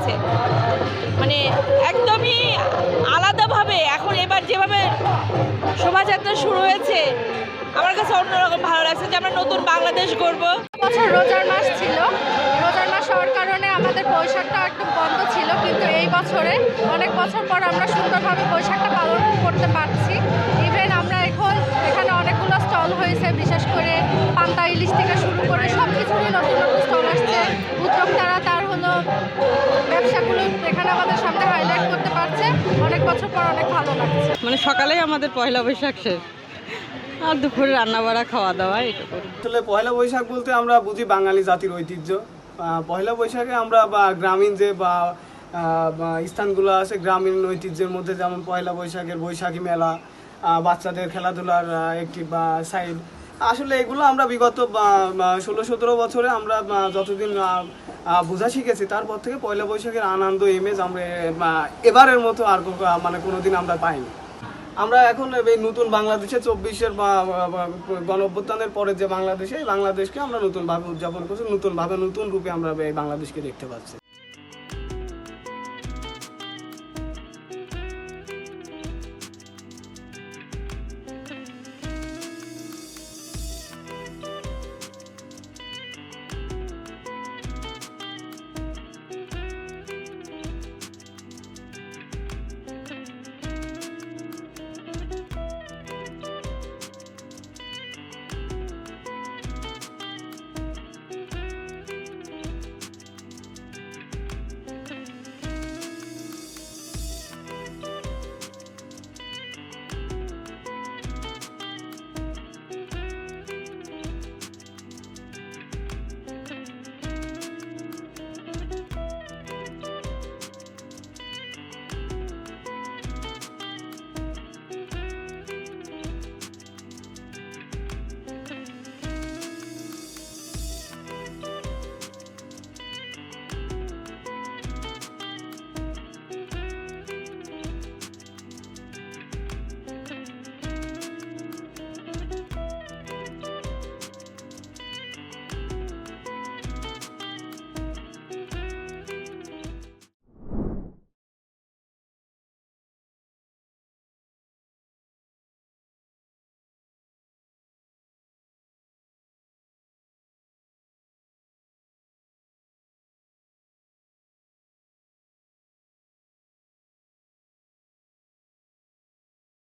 হয়েছে মানে একদমই আলাদাভাবে এখন এবার যেভাবে শোভাযাত্রা শুরু হয়েছে, আমার কাছে অন্যরকম ভালো লাগছে যে আমরা নতুন বাংলাদেশ গড়ব। বছর রোজার মাস ছিল। রোজার মাস হওয়ার কারণে আমাদের বৈশাখটা একটু বন্ধ ছিল, কিন্তু এই বছরে অনেক বছর পর আমরা সুন্দরভাবে বৈশাখটা পালন করতে পারছি। আমাদের সামনে হাইলাইট করতে পারছে। অনেক বছর পর অনেক ভালো লাগছে। মানে সকালেই আমাদের পয়লা বৈশাখ শেষ। আর দুপুরে রান্না বাড়া খাওয়া দাওয়া এটা করি। আসলে পয়লা বৈশাখ বলতে আমরা বুঝি বাঙালি জাতির ঐতিহ্য। পয়লা বৈশাখে আমরা বা গ্রামীণ যে বা স্থানগুলো আছে গ্রামীণ ঐতিহ্যের মধ্যে যেমন পয়লা বৈশাখের বৈশাখী মেলা বাচ্চাদের খেলাধুলার একটি বা সাইড আসলে এগুলো আমরা বিগত ষোলো সতেরো বছরে আমরা যতদিন বোঝা শিখেছি, তারপর থেকে পয়লা বৈশাখের আনন্দ ইমেজ আমরা এবারের মতো আর মানে কোনোদিন আমরা পাইনি। আমরা এখন এই নতুন বাংলাদেশে চব্বিশের গণ অভ্যুত্থানের পরে যে বাংলাদেশে, এই বাংলাদেশকে আমরা নতুনভাবে উদযাপন করছি, নতুনভাবে, নতুন রূপে আমরা এই বাংলাদেশকে দেখতে পাচ্ছি।